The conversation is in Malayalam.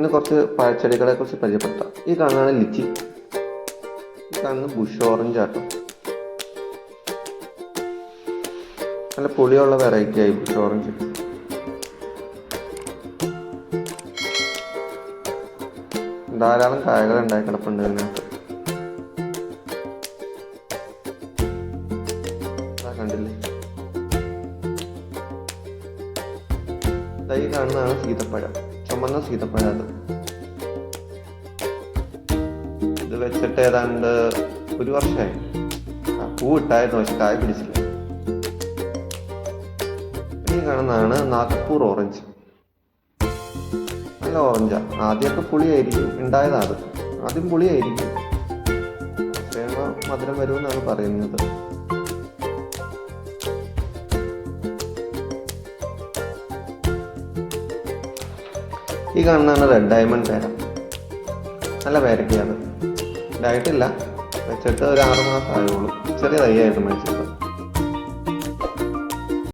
ഇന്ന് കുറച്ച് പഴച്ചെടികളെ കുറിച്ച് പരിചയപ്പെടുത്താം. ഈ കാണുന്നതാണ് ലിച്ചി. ഈ കാണുന്നത് ബുഷ് ഓറഞ്ച് ആട്ടോ. നല്ല പുളിയുള്ള വെറൈറ്റി ആയി ബുഷ് ഓറഞ്ച് ധാരാളം കായകൾ ഉണ്ടായി കിടപ്പുണ്ട് ഇതിനകത്ത്. കണ്ടില്ലേ? തൈ കാണുന്നതാണ് സീതപ്പഴം. ചുമന്ന സീതപ്പഴം അത്. ഇത് വെച്ചിട്ട് ഏതാണ്ട് ഒരു വർഷമായി. ആ പൂ ഇട്ടായിരുന്നു പക്ഷെ കായ പിടിച്ചില്ല. ഈ കാണുന്നതാണ് നാഗ്പൂർ ഓറഞ്ച്. നല്ല ഓറഞ്ചാ. ആദ്യമൊക്കെ പുളിയായിരിക്കും ഉണ്ടായതാണ് ആദ്യം പുളിയായിരിക്കും. മധുരം വരുമെന്നാണ് പറയുന്നത്. ഈ കാണുന്നതാണ് റെഡ് ഡയമണ്ട് പേര. നല്ല പേരക്കിയാണ് ഇതായിട്ടില്ല. വെച്ചിട്ട് ഒരു ആറ് മാസം ആയുള്ളൂ. ചെറിയ തൈയായിട്ട് മേടിച്ചത്